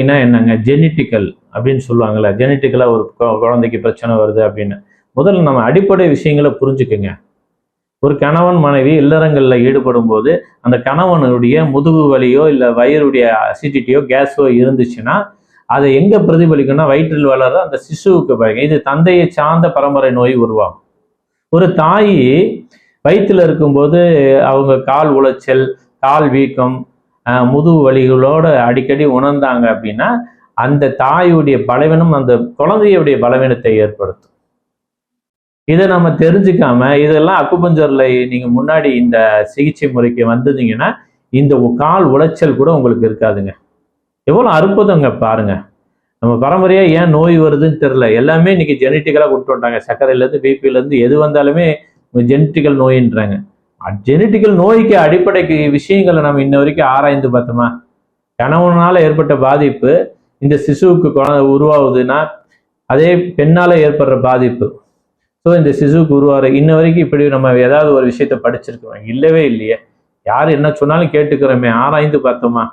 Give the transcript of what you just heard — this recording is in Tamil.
என்னங்க? ஜெனட்டிக்கல் அப்படின்னு சொல்லுவாங்கல்ல. ஜெனட்டிக்கலாக ஒரு குழந்தைக்கு பிரச்சனை வருது அப்படின்னு. முதல்ல நம்ம அடிப்படை விஷயங்களை புரிஞ்சுக்குங்க. ஒரு கணவன் மனைவி இல்லறங்களில் ஈடுபடும் போது அந்த கணவனுடைய முதுகு வலியோ இல்லை வயிறுடைய அசிடிட்டியோ கேஸோ இருந்துச்சுன்னா அதை எங்கே பிரதிபலிக்கும்னா வயிற்றில் வளர்ற அந்த சிசுவுக்கு பயங்க இது தந்தையை சார்ந்த பரம்பரை நோய் உருவாகும். ஒரு தாய் வயிற்றில் இருக்கும்போது அவங்க கால் உளைச்சல் கால் வீக்கம் முதுகு வலிகளோட அடிக்கடி உணர்ந்தாங்க அப்படின்னா அந்த தாயுடைய பலவீனம் அந்த குழந்தையுடைய பலவீனத்தை ஏற்படுத்தும். இதை நம்ம தெரிஞ்சுக்காம இதெல்லாம் அக்குபஞ்சரில் நீங்க முன்னாடி இந்த சிகிச்சை முறைக்கு வந்ததுங்கன்னா இந்த கால் உளைச்சல் கூட உங்களுக்கு இருக்காதுங்க. எவ்வளவு அற்புதங்க பாருங்க. நம்ம பரம்பரையா ஏன் நோய் வருதுன்னு தெரியல. எல்லாமே இன்னைக்கு ஜெனட்டிக்கலாக கொண்டு வந்துட்டாங்க. சர்க்கரையில இருந்து பிபில இருந்து எது வந்தாலுமே ஜெனட்டிக்கல் நோயின்றாங்க. ஜெனட்டிக்கல் நோய்க்கு அடிப்படைக்கு விஷயங்களை நம்ம இன்ன வரைக்கும் ஆராய்ந்து பார்த்தோமா? கணவனால் ஏற்பட்ட பாதிப்பு இந்த சிசுவுக்கு குழந்தை உருவாகுதுன்னா அதே பெண்ணால ஏற்படுற பாதிப்பு. ஸோ இந்த சிசுவுக்கு உருவாகிற இன்ன வரைக்கும் இப்படி நம்ம ஏதாவது ஒரு விஷயத்த படிச்சிருக்கோம் இல்லவே இல்லையே. யார் என்ன சொன்னாலும் கேட்டுக்கிறோமே. ஆராய்ந்து பார்த்தோமா?